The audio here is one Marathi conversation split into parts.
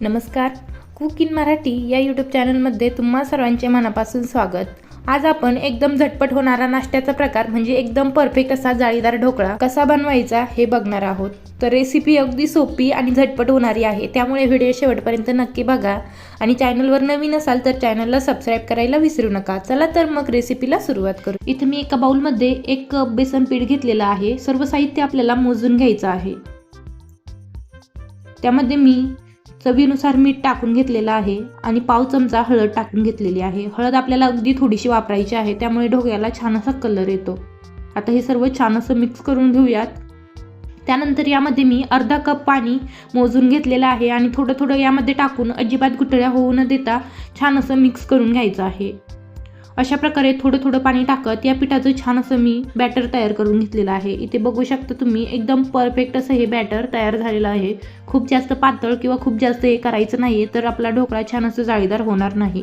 नमस्कार. कुक इन मराठी या यूट्यूब चॅनलमध्ये तुम्हा सर्वांचे मनापासून स्वागत. आज आपण एकदम झटपट होणारा नाश्त्याचा प्रकार म्हणजे एकदम परफेक्ट असा जाळीदार ढोकळा कसा बनवायचा हे बघणार आहोत. तर रेसिपी अगदी सोपी आणि झटपट होणारी आहे. त्यामुळे व्हिडिओ शेवटपर्यंत नक्की बघा. आणि चॅनलवर नवीन असाल तर चॅनलला सबस्क्राईब करायला विसरू नका. चला तर मग रेसिपीला सुरुवात करू. इथे मी एका बाउलमध्ये एक कप बेसन पीठ घेतलेलं आहे. सर्व साहित्य आपल्याला मोजून घ्यायचं आहे. त्यामध्ये मी चवीनुसार मीठ टाकून घेतलेलं आहे आणि पाव चमचा हळद टाकून घेतलेली आहे. हळद आपल्याला अगदी थोडीशी वापरायची आहे त्यामुळे ढोक्याला छान असा कलर येतो. आता हे सर्व छान असं मिक्स करून घेऊयात. त्यानंतर यामध्ये मी अर्धा कप पाणी मोजून घेतलेलं आहे आणि थोडं थोडं यामध्ये टाकून अजिबात गुठळ्या होऊ न देता छान असं मिक्स करून घ्यायचं आहे. अशा प्रकारे थोडं थोडं पाणी टाकत या पिठाचं छान असं मी बॅटर तयार करून घेतलेलं आहे. इथे बघू शकता तुम्ही एकदम परफेक्ट असं हे बॅटर तयार झालेलं आहे. खूप जास्त पातळ किंवा खूप जास्त हे करायचं नाही तर आपला ढोकळा छान असं जाळीदार होणार नाही.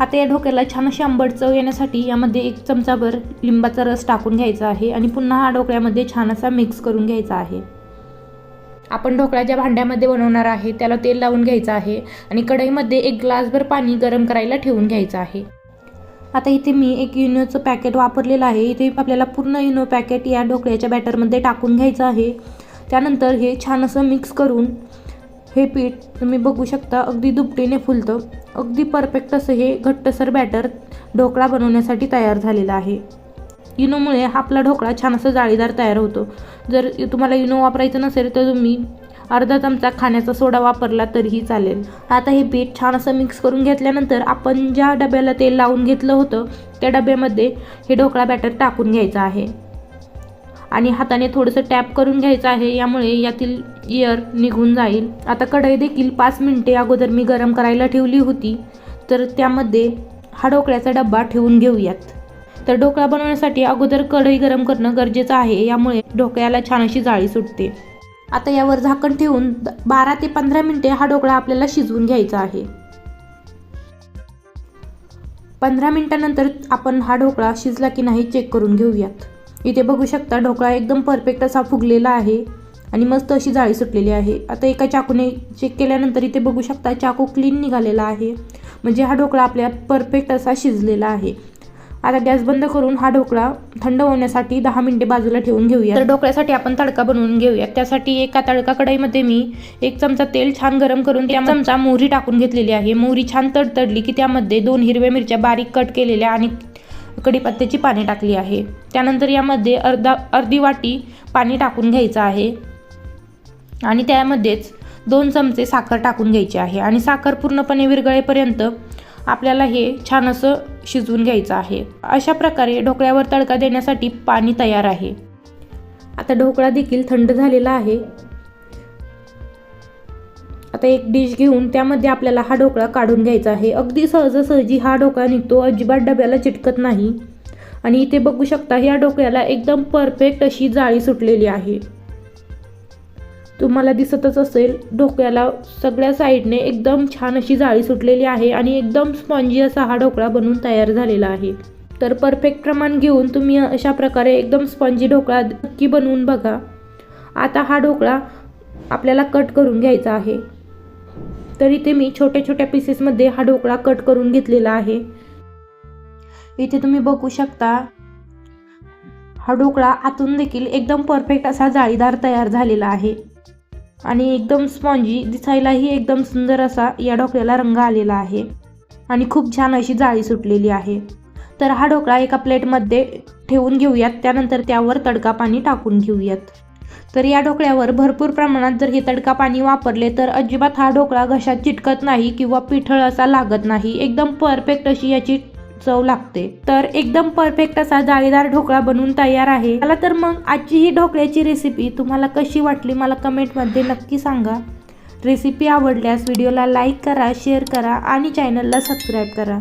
आता या ढोक्याला छान अशी आंबट चव येण्यासाठी यामध्ये एक चमचाभर लिंबाचा रस टाकून घ्यायचा आहे आणि पुन्हा हा ढोकळ्यामध्ये छान असा मिक्स करून घ्यायचा आहे. आपण ढोकळा ज्या भांड्यामध्ये बनवणार आहे त्याला तेल लावून घ्यायचं आहे आणि कढईमध्ये एक ग्लासभर पाणी गरम करायला ठेवून घ्यायचं आहे. आता इथे मी एक युनोचं पॅकेट वापरलेलं आहे. इथे आपल्याला पूर्ण युनो पॅकेट या ढोकळ्याच्या बॅटरमध्ये टाकून घ्यायचं आहे. त्यानंतर हे छान असं मिक्स करून हे पीठ तुम्ही बघू शकता अगदी दुपटीने फुलतं. अगदी परफेक्ट असं हे घट्टसर बॅटर ढोकळा बनवण्यासाठी तयार झालेलं आहे. इनोमुळे हा आपला ढोकळा छान असा जाळीदार तयार होतो. जर तुम्हाला इनो वापरायचं नसेल तर तुम्ही अर्धा चमचा खाण्याचा सोडा वापरला तरीही चालेल. आता हे पीठ छान असं मिक्स करून घेतल्यानंतर आपण ज्या डब्याला तेल लावून घेतलं होतं त्या डब्यामध्ये हे ढोकळा बॅटर टाकून घ्यायचं आहे. आणि हाताने थोडंसं टॅप करून घ्यायचं आहे यामुळे यातील इयर निघून जाईल. आता कढई देखील पाच मिनटे अगोदर मी गरम करायला ठेवली होती तर त्यामध्ये हा ढोकळ्याचा डब्बा ठेवून घेऊयात. तर ढोकळा बनवण्यासाठी अगोदर कढई गरम करणं गरजेचं आहे. यामुळे ढोकळ्याला छान अशी जाळी सुटते. आता यावर झाकण ठेवून बारा ते पंधरा मिनिटे हा ढोकळा आपल्याला शिजवून घ्यायचा आहे. पंधरा मिनिटानंतर आपण हा ढोकळा शिजला की नाही चेक करून घेऊयात. इथे बघू शकता ढोकळा एकदम परफेक्ट असा फुगलेला आहे आणि मस्त अशी जाळी सुटलेली आहे. आता एका चाकूने चेक केल्यानंतर इथे बघू शकता चाकू क्लीन निघालेला आहे. म्हणजे हा ढोकळा आपल्या परफेक्ट असा शिजलेला आहे. आता गॅस बंद करून हा ढोकळा थंड होण्यासाठी दहा मिनिटे बाजूला ठेवून घेऊया तर ढोकळ्यासाठी आपण तडका बनवून घेऊया त्यासाठी एका तडका कढईमध्ये मी एक चमचा तेल छान गरम करून त्या चमचा मोहरी टाकून घेतलेली आहे. मोहरी छान तडतडली की त्यामध्ये दोन हिरव्या मिरच्या बारीक कट केलेल्या आणि कढीपत्त्याची पाने टाकली आहे. त्यानंतर यामध्ये अर्धा अर्धी वाटी पाणी टाकून घ्यायचं आहे. आणि त्यामध्येच दोन चमचे साखर टाकून घ्यायची आहे. आणि साखर पूर्णपणे विरघळेपर्यंत आपल्याला हे छान असं शिजवून घ्यायचं आहे. अशा प्रकारे ढोकळ्यावर तडका देण्यासाठी पाणी तयार आहे. आता ढोकळा देखील थंड झालेला आहे. आता एक डिश घेऊन त्यामध्ये आपल्याला हा ढोकळा काढून घ्यायचा आहे. अगदी सहजासहजी हा ढोकळा निघतो अजिबात डब्याला चिटकत नाही. आणि इथे बघू शकता या ढोकळ्याला एकदम परफेक्ट अशी जाळी सुटलेली आहे. तुम्हाला दिसतच असेल ढोकळ्याला सगळ्या साईडने एकदम छान अशी जाळी सुटलेली आहे आणि एकदम स्पॉन्जी असा हा ढोकळा बनवून तयार झालेला आहे. तर परफेक्ट प्रमाण घेऊन तुम्ही अशा प्रकारे एकदम स्पॉन्जी ढोकळा नक्की बनवून बघा. आता हा ढोकळा आपल्याला कट करून घ्यायचा आहे. तर इथे मी छोट्या छोट्या पीसेसमध्ये हा ढोकळा कट करून घेतलेला आहे. इथे तुम्ही बघू शकता हा ढोकळा आतून देखील एकदम परफेक्ट असा जाळीदार तयार झालेला आहे. आणि एकदम स्पॉन्जी दिसायलाही एकदम सुंदर असा या ढोकळ्याला रंग आलेला आहे. आणि खूप छान अशी जाळी सुटलेली आहे. तर हा ढोकळा एका प्लेटमध्ये ठेवून घेऊयात. त्यानंतर त्यावर तडका पाणी टाकून घेऊयात. तर या ढोकळ्यावर भरपूर प्रमाणात जर हे तडका पाणी वापरले तर अजिबात हा ढोकळा घशात चिटकत नाही किंवा पिठळ असा लागत नाही. एकदम परफेक्ट अशी याची चव लागते. तर एकदम परफेक्ट असा जाळीदार ढोकळा बनवून तयार आहे. मला तर मग आजची ही ढोकळ्याची रेसिपी तुम्हाला कशी वाटली मला कमेंटमध्ये नक्की सांगा. रेसिपी आवडल्यास व्हिडिओला लाईक करा शेअर करा आणि चॅनलला सबस्क्राईब करा.